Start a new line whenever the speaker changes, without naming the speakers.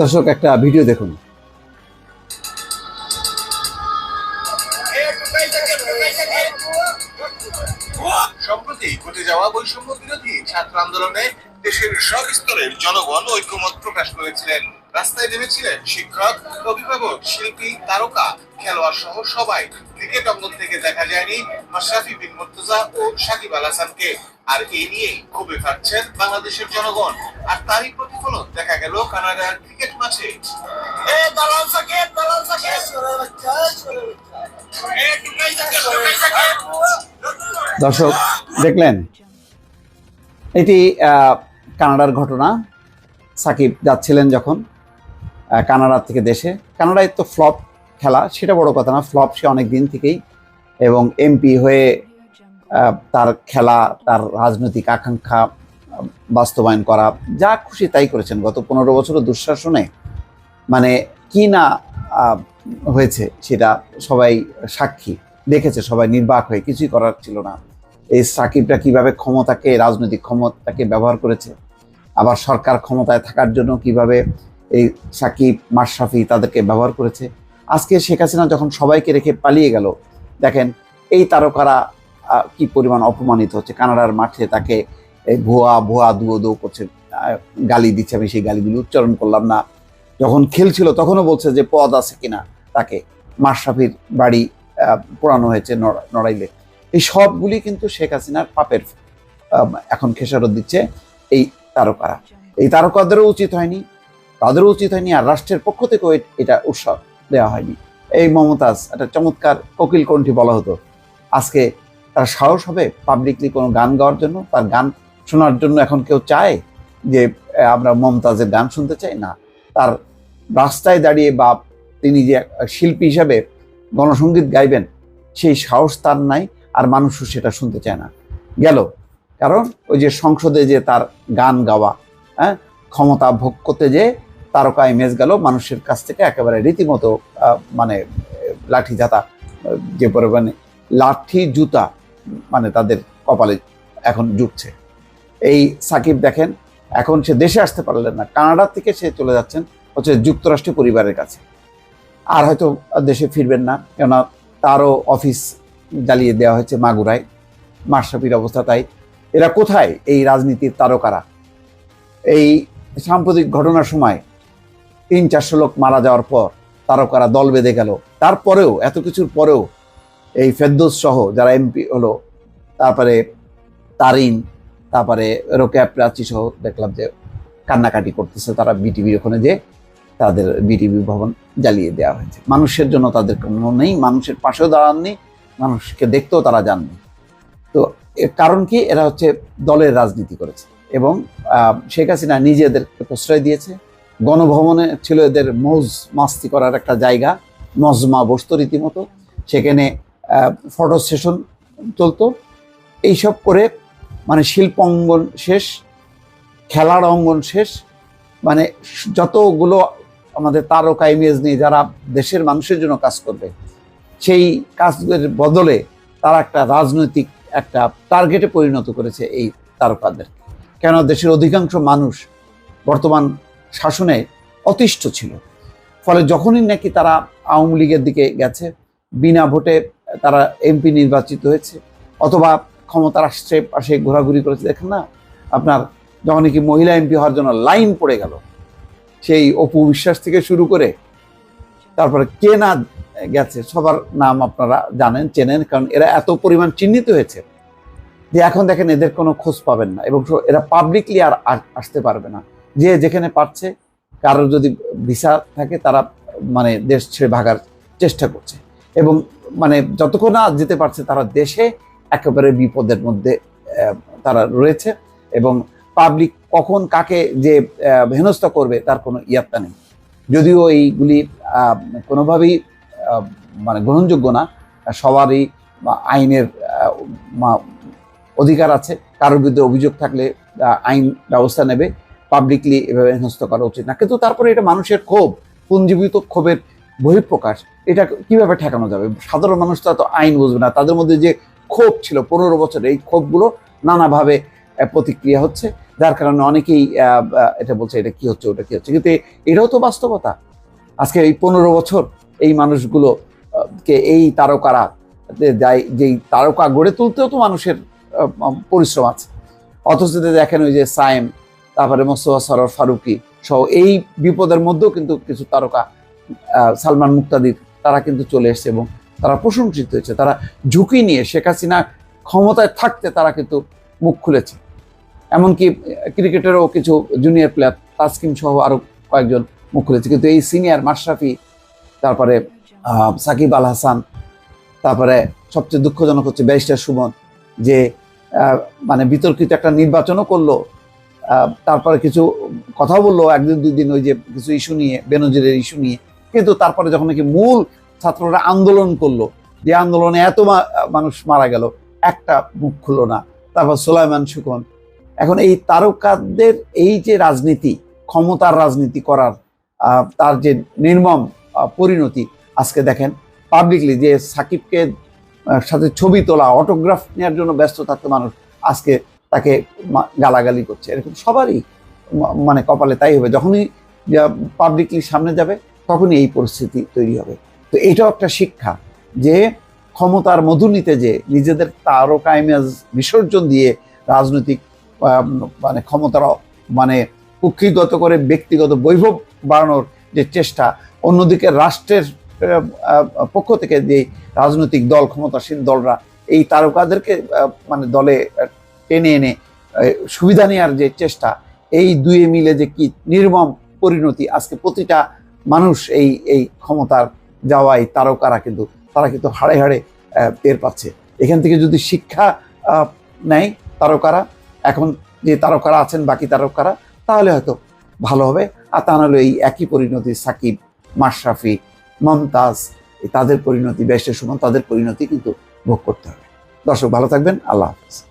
দর্শক একটা ভিডিও দেখুন।
সম্প্রতি ঘটে যাওয়া বৈষম্য বিরোধী ছাত্র আন্দোলনে দেশের সব স্তরের জনগণ ঐক্যমত প্রকাশ করেছিলেন। রাস্তায় নেমেছিলেন শিক্ষক, অভিভাবক, শিল্পী, তারকা, খেলোয়াড় সহ সবাই। ক্রিকেট অঙ্গন থেকে দেখা যায়নি বিন মুর্তজা ও সাকিব আল হাসানকে। আর এই নিয়েই ক্ষোভে থাকছেন বাংলাদেশের জনগণ। আর তারই প্রতিফলন দেখা গেল কানাডার ক্রিকেট মাঠে।
দর্শক দেখলেন? এটি কানাডার ঘটনা। সাকিব যাচ্ছিলেন যখন আহ, কানাডা থেকে দেশে। কানাডায় তো ফ্লপ খেলা সেটা বড় কথা না ফ্লপ সে অনেক দিন থেকেই। এবং এমপি হয়ে তার খেলা তার রাজনৈতিক আকাঙ্ক্ষা বাস্তবায়ন করা যা খুশি তাই করেছেন। গত পনেরো বছরের দুঃশাসনে মানে কি না হয়েছে সেটা সবাই সাক্ষী দেখেছে সবাই নির্বাক হয়ে কিছুই করার ছিল না। এই সাকিবটা কীভাবে ক্ষমতাকে, রাজনৈতিক ক্ষমতাকে ব্যবহার করেছে, আবার সরকার ক্ষমতায় থাকার জন্য কীভাবে এই সাকিব, মাশরাফি তাদেরকে ব্যবহার করেছে। আজকে শেখ হাসিনা যখন সবাইকে রেখে পালিয়ে গেল, দেখেন এই তারকারা কি পরিমাণ অপমানিত হচ্ছে। কানাডার মাঠে তাকে ভুয়া ভুয়া, দুয়ো দো করছে গালি দিচ্ছে, আমি সেই গালিগুলি উচ্চারণ করলাম না। যখন খেলছিল তখনও বলছে যে পদ আছে কিনা তাকে। মাশরাফির বাড়ি পোড়ানো হয়েছে নড়াইলে। এই সবগুলি কিন্তু শেখ হাসিনার পাপের এখন খেসারত দিচ্ছে এই তারকারা। এই তারকাদেরও উচিত হয়নি, তাদেরও উচিত হয়নি আর রাষ্ট্রের পক্ষ থেকেও এটা উৎসাহ দেওয়া হয়নি। এই মমতাজ, একটা চমৎকার কোকিল কণ্ঠী বলা হতো, আজকে তার সাহস হবে পাবলিকলি কোনো গান গাওয়ার জন্য, তার গান শোনার জন্য এখন কেউ চায় যে আমরা মমতাজের গান শুনতে চাই? না। তার রাস্তায় দাঁড়িয়ে বা তিনি যে শিল্পী হিসাবে গণসঙ্গীত গাইবেন, সেই সাহস তার নাই। আর মানুষও সেটা শুনতে চায় না। গেল। কারণ ওই যে সংসদে যে তার গান গাওয়া হ্যাঁ ক্ষমতা ভোগ করতে যে তারকা ইমেজ গেল, মানুষের কাছ থেকে একেবারে রীতিমতো মানে লাঠি জাতা যে পরিমাণে লাঠি জুতা মানে তাদের কপালে এখন জুটছে। এই সাকিব দেখেন, এখন সে দেশে আসতে পারলেন না কানাডা থেকে সে চলে যাচ্ছেন হচ্ছে যুক্তরাষ্ট্রীয় পরিবারের কাছে। আর হয়তো দেশে ফিরবেন না, কেননা তারও অফিস জ্বালিয়ে দেওয়া হয়েছে মাগুরায়। মাশরাফির অবস্থা তাই। এরা কোথায় এই রাজনীতির তারকারা? এই সাম্প্রতিক ঘটনার সময় তিন চারশো লোক মারা যাওয়ার পর তারকারা দল বেঁধে গেল। তারপরেও, এত কিছুর পরেও এই ফেরদৌস সহ যারা এমপি হলো, তারপরে তারিন, তারপরে রোকেয়া প্রাচী সহ দেখলাম যে কান্নাকাটি করতেছে তারা বিটিভির ওখানে যে তাদের বিটিভি ভবন জ্বালিয়ে দেওয়া হয়েছে। মানুষের জন্য তাদের কোনো নেই, মানুষের পাশেও দাঁড়াননি মানুষকে দেখতেও তারা যাননি তো এর কারণ কি? এরা হচ্ছে দলের রাজনীতি করেছে এবং শেখ হাসিনা নিজেদেরকে প্রশ্রয় দিয়েছে। গণভবনে ছিল এদের মৌজ মাস্তি করার একটা জায়গা মজমা বসত রীতিমতো। সেখানে ফটো সেশন চলতো। এইসব করে মানে শিল্প অঙ্গন শেষ, খেলার অঙ্গন শেষ। মানে যতগুলো আমাদের তারকা ইমেজ নিয়ে যারা দেশের মানুষের জন্য কাজ করবে সেই কাজের বদলে তারা একটা রাজনৈতিক একটা টার্গেটে পরিণত করেছে এই তারকাদের। কেন দেশের অধিকাংশ মানুষ বর্তমান শাসনে অতিষ্ঠ ছিল? ফলে যখনই নাকি তারা আওয়ামী লীগের দিকে গেছে, বিনা ভোটে তারা এমপি নির্বাচিত হয়েছে, অথবা ক্ষমতার আশ্রে পাশে ঘোরাঘুরি করেছে, দেখেন না? আপনার যখনই কি মহিলা এমপি হওয়ার জন্য লাইন পড়ে গেল, সেই অপু বিশ্বাস থেকে শুরু করে তারপরে কে না গেছে, সবার নাম আপনারা জানেন, চেনেন, কারণ এরা এত পরিমাণ চিহ্নিত হয়েছে যে এখন দেখেন এদের কোনো খোঁজ পাবেন না এবং এরা পাবলিকলি আর আসতে পারবে না। যে যেখানে পারছে, কারোর যদি ভিসা থাকে, তারা মানে দেশ ছেড়ে ভাগার চেষ্টা করছে। এবং মানে যতক্ষণ না যেতে পারছে, তারা দেশে একেবারে বিপদের মধ্যে তারা রয়েছে এবং পাবলিক কখন কাকে যে হেনস্থা করবে, তার কোনো ইয়াত্তা নেই। যদিও এইগুলি কোনোভাবেই মানে গ্রহণযোগ্য না সবারই আইনের অধিকার আছে, কারোর বিরুদ্ধে অভিযোগ থাকলে আইন ব্যবস্থা নেবে পাবলিকলি এভাবে হেনস্থ করা উচিত না। কিন্তু তারপরে এটা মানুষের ক্ষোভ পুঞ্জীবিত ক্ষোভের বহিঃপ্রকাশ, এটা কীভাবে ঠেকানো যাবে? সাধারণ মানুষ তো এত আইন বুঝবে না। তাদের মধ্যে যে ক্ষোভ ছিল, পনেরো বছর এই ক্ষোভগুলো নানাভাবে প্রতিক্রিয়া হচ্ছে, যার কারণে অনেকেই এটা বলছে, এটা কি হচ্ছে? ওটা কি হচ্ছে? কিন্তু এটাও তো বাস্তবতা। আজকে এই পনেরো বছর এই মানুষগুলো আহ, কে এই তারকারা যেই তারকা গড়ে তুলতেও তো মানুষের পরিশ্রম আছে। অথচ দেখেন ওই যে সায়েম তারপরে মোস্তফা সরর ফারুকি সহ এই বিপদের মধ্যেও কিন্তু কিছু তারকা সালমান মুক্তাদির তারা কিন্তু চলে এসেছে এবং তারা প্রশংসিত হয়েছে। তারা ঝুঁকি নিয়ে শেখ হাসিনা ক্ষমতায় থাকতে তারা কিন্তু মুখ খুলেছে। এমনকি ক্রিকেটেরও কিছু জুনিয়র প্লেয়ার তাসকিম সহ আরও কয়েকজন মুখ খুলেছে। কিন্তু এই সিনিয়র মাশরাফি তারপরে সাকিব আল হাসান, তারপরে সবচেয়ে দুঃখজনক হচ্ছে ব্যারিস্টার সুমন, যে মানে বিতর্কিত একটা নির্বাচনও করল তারপরে কিছু কথা বলল, একদিন দুই দিন ওই যে কিছু ইস্যু নিয়ে, বেনজিরের ইস্যু নিয়ে, কিন্তু তারপরে যখন নাকি মূল ছাত্ররা আন্দোলন করল, যে আন্দোলনে এত মানুষ মারা গেল, একটা মুখ খুললো না, তারপর সোলাইমান সুকন এখন এই তারকাদের এই যে রাজনীতি, ক্ষমতার রাজনীতি করার তার যে নির্মম পরিণতি। আজকে দেখেন পাবলিকলি যে সাকিবকে সাথে ছবি তোলা অটোগ্রাফ নেওয়ার জন্য ব্যস্ত থাকতে মানুষ, আজকে তাকে গালাগালি করছে। এরকম সবারই মানে কপালে তাই হবে। যখনই পাবলিকলি সামনে যাবে, তখনই এই পরিস্থিতি তৈরি হবে। তো এটাও একটা শিক্ষা যে ক্ষমতার মধু নিতে যে নিজেদের তারকা ইমেজ বিসর্জন দিয়ে রাজনৈতিক মানে ক্ষমতার মানে কুক্ষিগত করে ব্যক্তিগত বৈভব বাড়ানোর যে চেষ্টা, অন্যদিকে রাষ্ট্রের পক্ষ থেকে যে রাজনৈতিক দল ক্ষমতাসীন দলরা, এই তারকাদেরকে মানে দলে টেনে এনে সুবিধা নেওয়ার যে চেষ্টা, এই দুয়ে মিলে যে কি নির্মম পরিণতি আজকে প্রতিটা মানুষ এই এই ক্ষমতার যাওয়া এই তারকারা কিন্তু, তারা কিন্তু হাড়ে হাড়ে টের পাচ্ছে। এখান থেকে যদি শিক্ষা নেয় তারকারা, এখন যে তারকারা আছেন বাকি তারকারা, তাহলে হয়তো ভালো হবে। আর তা এই একই পরিণতি সাকিব, মাশরাফি, মমতাজ তাদের পরিণতি ব্যস্ত সুমন, তাদের পরিণতি কিন্তু ভোগ করতে হবে। দর্শক, ভালো থাকবেন। আল্লাহ হাফিজ।